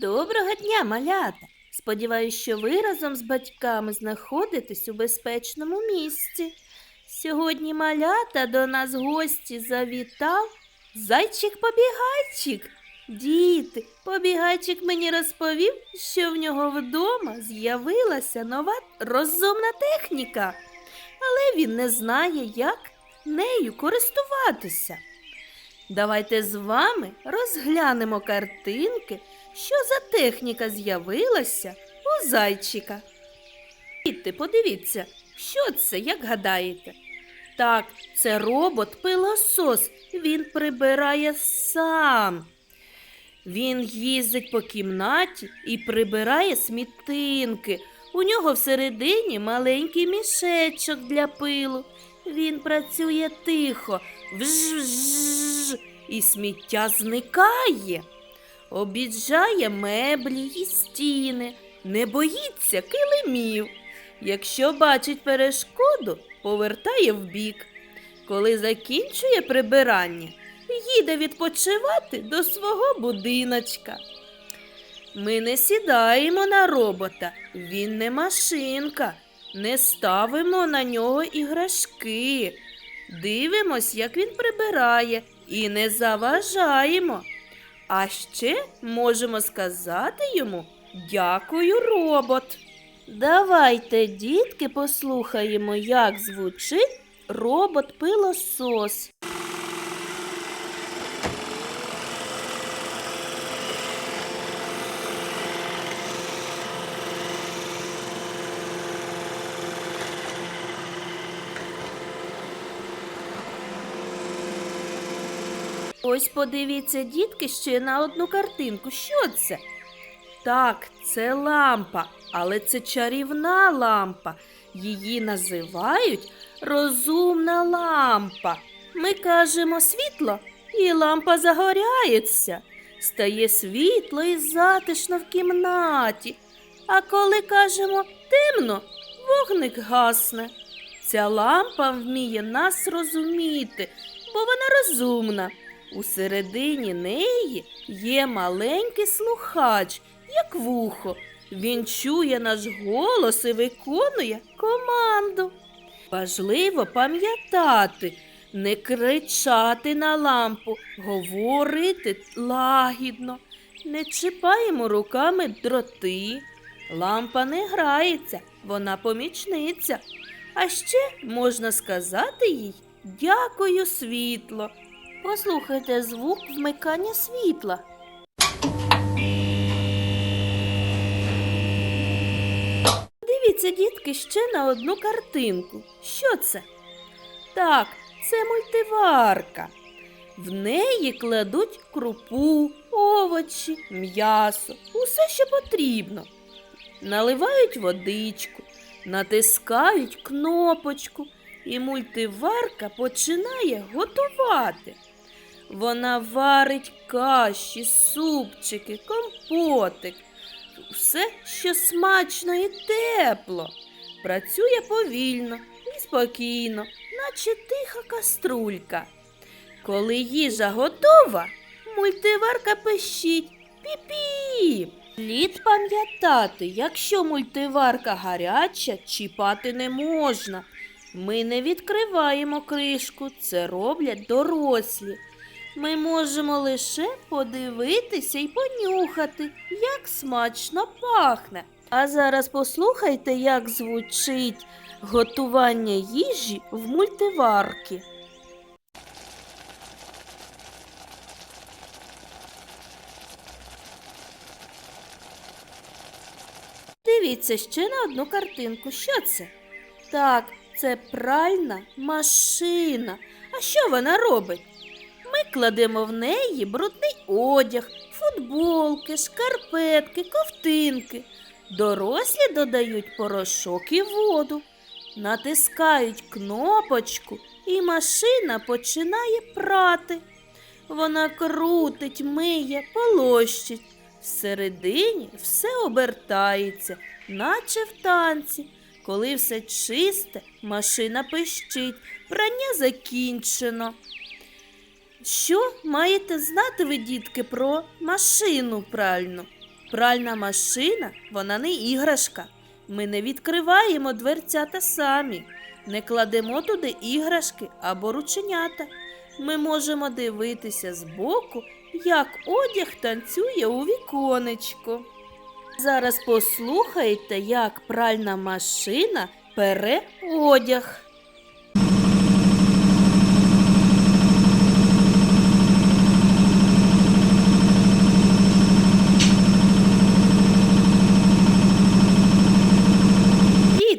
Доброго дня, малята! Сподіваюсь, що ви разом з батьками знаходитесь у безпечному місці. Сьогодні малята до нас гості завітав зайчик-побігайчик. Діти, побігайчик мені розповів, що в нього вдома з'явилася нова розумна техніка, але він не знає, як нею користуватися. Давайте з вами розглянемо картинки, що за техніка з'явилася у зайчика. Діти, подивіться, що це, як гадаєте? Так, це робот-пилосос. Він прибирає сам. Він їздить по кімнаті і прибирає смітинки. У нього всередині маленький мішечок для пилу. Він працює тихо, вж і сміття зникає. Обіджає меблі і стіни, не боїться килимів. Якщо бачить перешкоду, повертає вбік. Коли закінчує прибирання, їде відпочивати до свого будиночка. Ми не сідаємо на робота, він не машинка, не ставимо на нього іграшки. Дивимось, як він прибирає, і не заважаємо. А ще можемо сказати йому дякую, робот. Давайте, дітки, послухаємо, як звучить робот-пилосос. Ось подивіться, дітки, ще на одну картинку. Що це? Так, це лампа, але це чарівна лампа. Її називають розумна лампа. Ми кажемо світло, і лампа загоряється. Стає світло і затишно в кімнаті. А коли кажемо темно, вогник гасне. Ця лампа вміє нас розуміти, бо вона розумна. Усередині неї є маленький слухач, як вухо. Він чує наш голос і виконує команду. Важливо пам'ятати, не кричати на лампу, говорити лагідно, не чіпаємо руками дроти. Лампа не грається, вона помічниця. А ще можна сказати їй дякую, світло. Послухайте звук вмикання світла. Дивіться, дітки, ще на одну картинку. Що це? Так, це мультиварка. В неї кладуть крупу, овочі, м'ясо, усе, що потрібно. Наливають водичку, натискають кнопочку, і мультиварка починає готувати. Вона варить каші, супчики, компотик, все, що смачно і тепло. Працює повільно і спокійно, наче тиха каструлька. Коли їжа готова, мультиварка пищить пі-пі. Слід пам'ятати, якщо мультиварка гаряча, чіпати не можна. Ми не відкриваємо кришку, це роблять дорослі. Ми можемо лише подивитися і понюхати, як смачно пахне. А зараз послухайте, як звучить готування їжі в мультиварці. Дивіться ще на одну картинку. Що це? Так, це пральна машина. А що вона робить? Ми кладемо в неї брудний одяг, футболки, шкарпетки, ковтинки. Дорослі додають порошок і воду, натискають кнопочку, і машина починає прати. Вона крутить, миє, полощить. Всередині все обертається, наче в танці. Коли все чисте, машина пищить, прання закінчено. Що маєте знати ви, дітки, про машину пральну? Пральна машина, вона не іграшка. Ми не відкриваємо дверцята самі, не кладемо туди іграшки або рученята. Ми можемо дивитися збоку, як одяг танцює у віконечко. Зараз послухайте, як пральна машина пере одяг.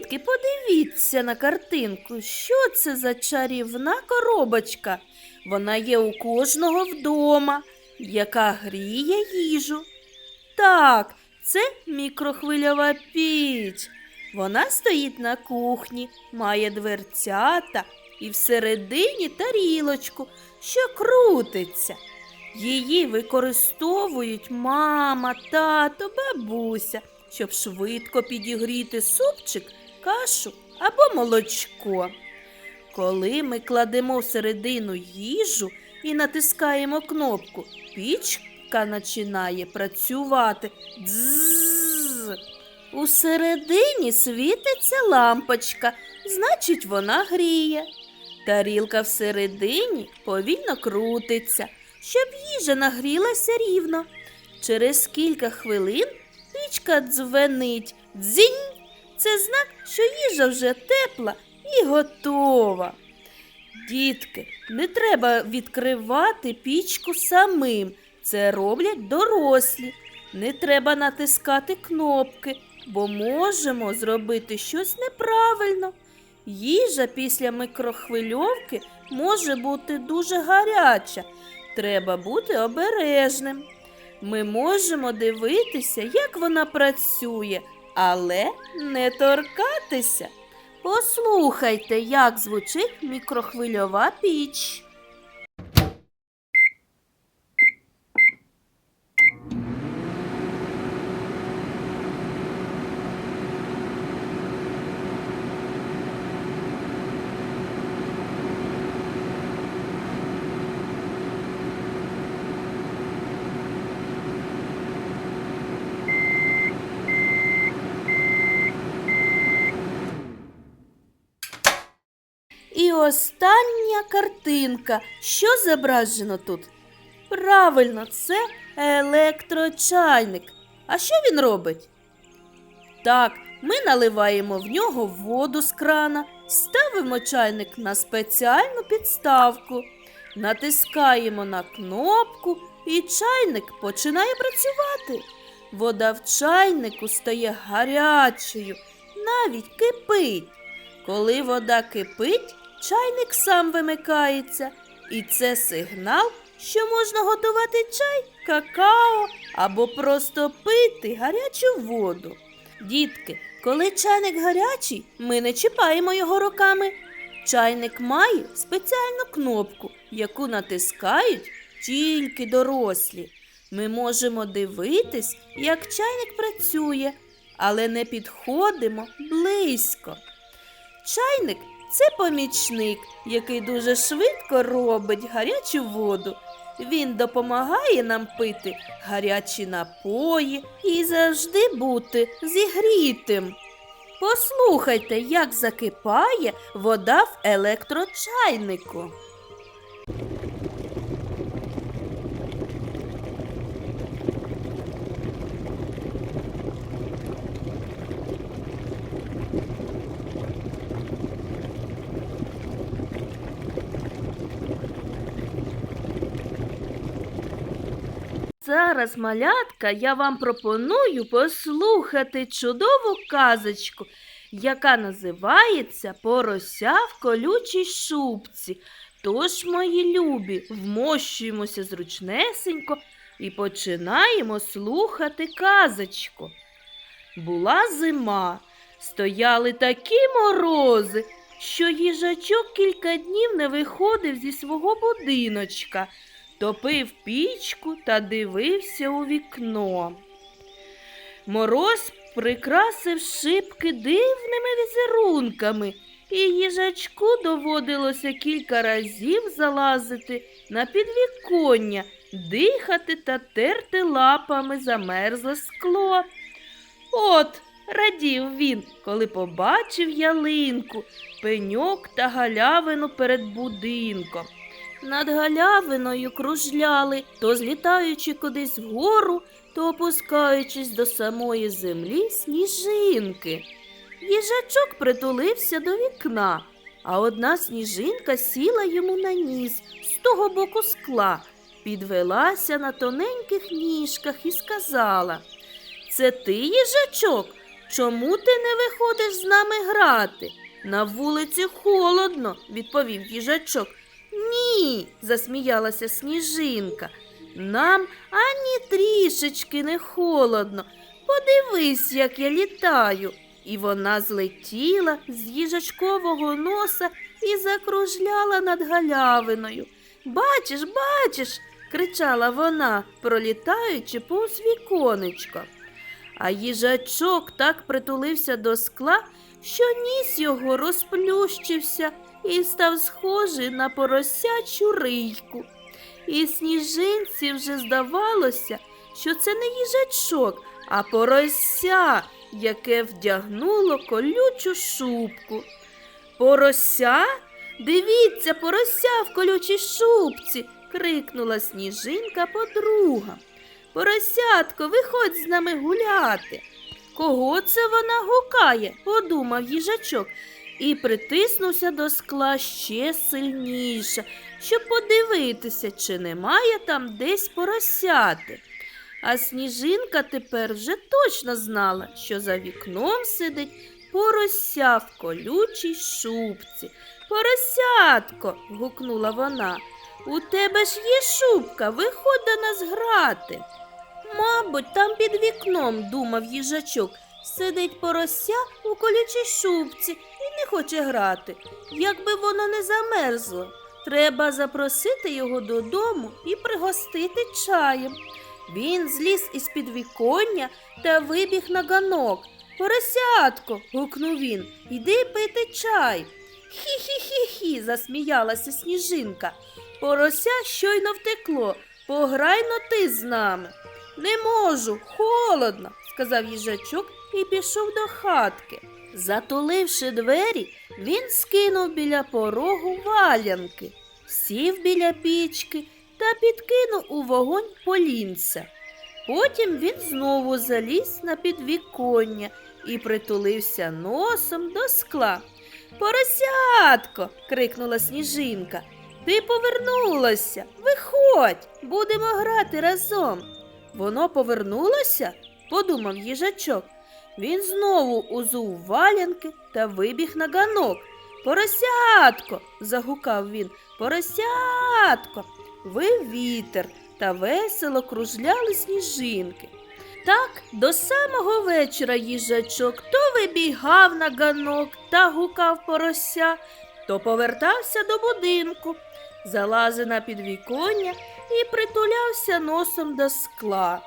Дітки, подивіться на картинку, що це за чарівна коробочка. Вона є у кожного вдома, яка гріє їжу. Так, це мікрохвильова піч. Вона стоїть на кухні, має дверцята і всередині тарілочку, що крутиться. Її використовують мама, тато, бабуся, щоб швидко підігріти супчик, кашу або молочко. Коли ми кладемо всередину їжу і натискаємо кнопку, пічка починає працювати. Дзззз. Усередині світиться лампочка, значить, вона гріє. Тарілка всередині повільно крутиться, щоб їжа нагрілася рівно. Через кілька хвилин пічка дзвенить дзінь. Це знак, що їжа вже тепла і готова. Дітки, не треба відкривати пічку самим. Це роблять дорослі. Не треба натискати кнопки, бо можемо зробити щось неправильно. Їжа після микрохвильовки може бути дуже гаряча. Треба бути обережним. Ми можемо дивитися, як вона працює, але не торкатися. Послухайте, як звучить мікрохвильова піч. І остання картинка. Що зображено тут? Правильно, це електрочайник. А що він робить? Так, ми наливаємо в нього воду з крана, ставимо чайник на спеціальну підставку, натискаємо на кнопку, і чайник починає працювати. Вода в чайнику стає гарячою, навіть кипить. Коли вода кипить, чайник сам вимикається, і це сигнал, що можна готувати чай, какао або просто пити гарячу воду. Дітки, коли чайник гарячий, ми не чіпаємо його руками. Чайник має спеціальну кнопку, яку натискають тільки дорослі. Ми можемо дивитись, як чайник працює, але не підходимо близько. Чайник це помічник, який дуже швидко робить гарячу воду. Він допомагає нам пити гарячі напої і завжди бути зігрітим. Послухайте, як закипає вода в електрочайнику. Зараз, малятка, я вам пропоную послухати чудову казочку, яка називається Порося в колючій шубці. Тож, мої любі, вмощуємося зручнесенько і починаємо слухати казочку. Була зима, стояли такі морози, що їжачок кілька днів не виходив зі свого будиночка топив пічку та дивився у вікно. Мороз прикрасив шибки дивними візерунками, і їжачку доводилося кілька разів залазити на підвіконня, дихати та терти лапами замерзле скло. От, радів він, коли побачив ялинку, пеньок та галявину перед будинком. Над галявиною кружляли, то злітаючи кудись вгору, то опускаючись до самої землі сніжинки. Їжачок притулився до вікна, а одна сніжинка сіла йому на ніс з того боку скла, підвелася на тоненьких ніжках і сказала Це ти, їжачок? Чому ти не виходиш з нами грати? На вулиці холодно, відповів їжачок. Ні, засміялася сніжинка. Нам ані трішечки не холодно. Подивись, як я літаю. І вона злетіла з їжачкового носа і закружляла над галявиною. Бачиш, бачиш, кричала вона, пролітаючи повз віконечко. А їжачок так притулився до скла, що ніс його розплющився і став схожий на поросячу рийку. І сніжинці вже здавалося, що це не їжачок, а порося, яке вдягнуло колючу шубку. Порося? Дивіться, порося в колючій шубці. крикнула сніжинка подруга. Поросятко, виходь з нами гуляти. Кого це вона гукає? подумав їжачок і притиснувся до скла ще сильніше, щоб подивитися, чи немає там десь поросяти. А сніжинка тепер вже точно знала, що за вікном сидить порося в колючій шубці. Поросятко. гукнула вона. У тебе ж є шубка, виходь до нас грати. Мабуть, там під вікном, думав їжачок, сидить порося у колючій шубці і не хоче грати. Якби воно не замерзло, треба запросити його додому і пригостити чаєм. Він зліз із під віконня та вибіг на ганок. Поросятко. гукнув він, іди пити чай. Хі-хі-хі-хі, засміялася сніжинка. Порося щойно втекло. Пограй но ти з нами. Не можу, холодно, сказав їжачок і пішов до хатки. Затуливши двері, він скинув біля порогу валянки, сів біля пічки та підкинув у вогонь полінця. Потім він знову заліз на підвіконня і притулився носом до скла. Поросятко. крикнула сніжинка. Ти повернулася. Виходь, будемо грати разом. Воно повернулося? подумав їжачок. Він знову узув валянки та вибіг на ганок. Поросятко. загукав він. Поросятко. Вив вітер та весело кружляли сніжинки. Так до самого вечора їжачок то вибігав на ганок та гукав порося, то повертався до будинку, залазив на підвіконня і притулявся носом до скла.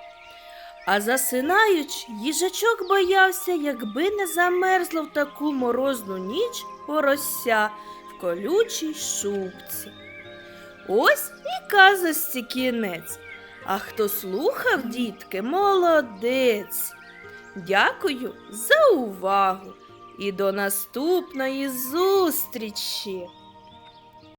А засинаючи, їжачок боявся, якби не замерзло в таку морозну ніч порося в колючій шубці. Ось і казості кінець. А хто слухав, дітки, молодець. Дякую за увагу і до наступної зустрічі!